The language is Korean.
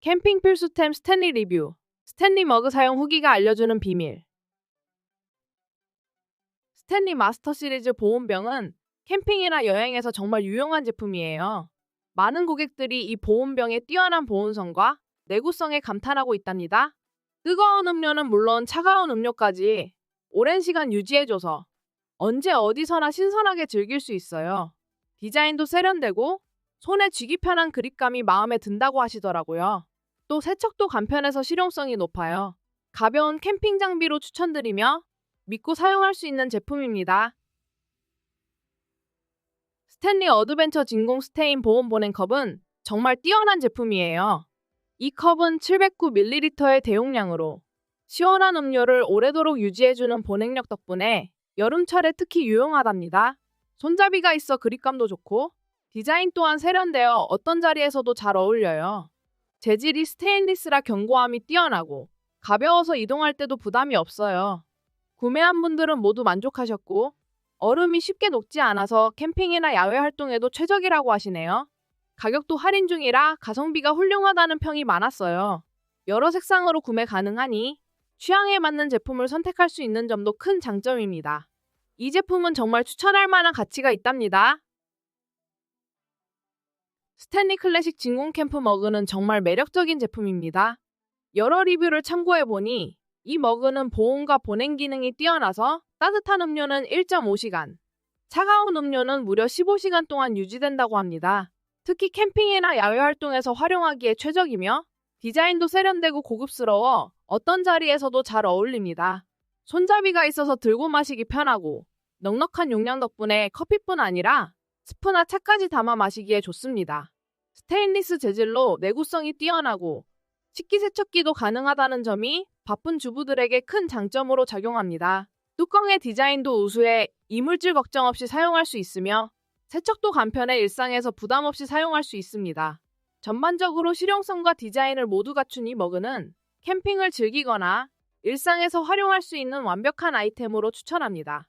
캠핑 필수템 스탠리 리뷰. 스탠리 머그 사용 후기가 알려주는 비밀. 스탠리 마스터 시리즈 보온병은 캠핑이나 여행에서 정말 유용한 제품이에요. 많은 고객들이 이 보온병의 뛰어난 보온성과 내구성에 감탄하고 있답니다. 뜨거운 음료는 물론 차가운 음료까지 오랜 시간 유지해줘서 언제 어디서나 신선하게 즐길 수 있어요. 디자인도 세련되고 손에 쥐기 편한 그립감이 마음에 든다고 하시더라고요. 또 세척도 간편해서 실용성이 높아요. 가벼운 캠핑 장비로 추천드리며 믿고 사용할 수 있는 제품입니다. 스탠리 어드벤처 진공 스테인 보온 보냉 컵은 정말 뛰어난 제품이에요. 이 컵은 709ml의 대용량으로 시원한 음료를 오래도록 유지해주는 보냉력 덕분에 여름철에 특히 유용하답니다. 손잡이가 있어 그립감도 좋고 디자인 또한 세련되어 어떤 자리에서도 잘 어울려요. 재질이 스테인리스라 견고함이 뛰어나고 가벼워서 이동할 때도 부담이 없어요. 구매한 분들은 모두 만족하셨고 얼음이 쉽게 녹지 않아서 캠핑이나 야외 활동에도 최적이라고 하시네요. 가격도 할인 중이라 가성비가 훌륭하다는 평이 많았어요. 여러 색상으로 구매 가능하니 취향에 맞는 제품을 선택할 수 있는 점도 큰 장점입니다. 이 제품은 정말 추천할 만한 가치가 있답니다. 스탠리 클래식 진공 캠프 머그는 정말 매력적인 제품입니다. 여러 리뷰를 참고해보니 이 머그는 보온과 보냉 기능이 뛰어나서 따뜻한 음료는 1.5시간, 차가운 음료는 무려 15시간 동안 유지된다고 합니다. 특히 캠핑이나 야외 활동에서 활용하기에 최적이며 디자인도 세련되고 고급스러워 어떤 자리에서도 잘 어울립니다. 손잡이가 있어서 들고 마시기 편하고 넉넉한 용량 덕분에 커피뿐 아니라 스프나 차까지 담아 마시기에 좋습니다. 스테인리스 재질로 내구성이 뛰어나고 식기 세척기도 가능하다는 점이 바쁜 주부들에게 큰 장점으로 작용합니다. 뚜껑의 디자인도 우수해 이물질 걱정 없이 사용할 수 있으며 세척도 간편해 일상에서 부담 없이 사용할 수 있습니다. 전반적으로 실용성과 디자인을 모두 갖춘 이 머그는 캠핑을 즐기거나 일상에서 활용할 수 있는 완벽한 아이템으로 추천합니다.